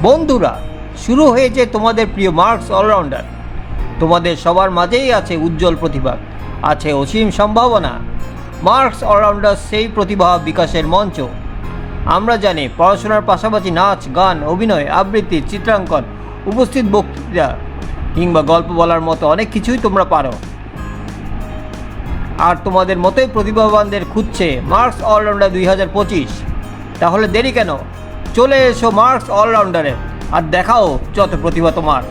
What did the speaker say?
বন্ধুরা, শুরু হয়েছে তোমাদের প্রিয় মার্কস অলরাউন্ডার। তোমাদের সবার মাঝেই আছে উজ্জ্বল প্রতিভা, আছে অসীম সম্ভাবনা। মার্কস অলরাউন্ডার সেই প্রতিভা বিকাশের মঞ্চ। আমরা জানি পড়াশোনার পাশাপাশি নাচ, গান, অভিনয়, আবৃত্তি, চিত্রাঙ্কন, উপস্থিত বক্তৃতা, কিংবা গল্প বলার মতো অনেক কিছুই তোমরা পারো। আর তোমাদের মতোই প্রতিভাবানদের খুঁজছে মার্কস অলরাউন্ডার দুই হাজার পঁচিশ। তাহলে দেরি কেন? চলে এসো মার্কস অলরাউন্ডারে আর দেখাও যত প্রতিভা তোমার।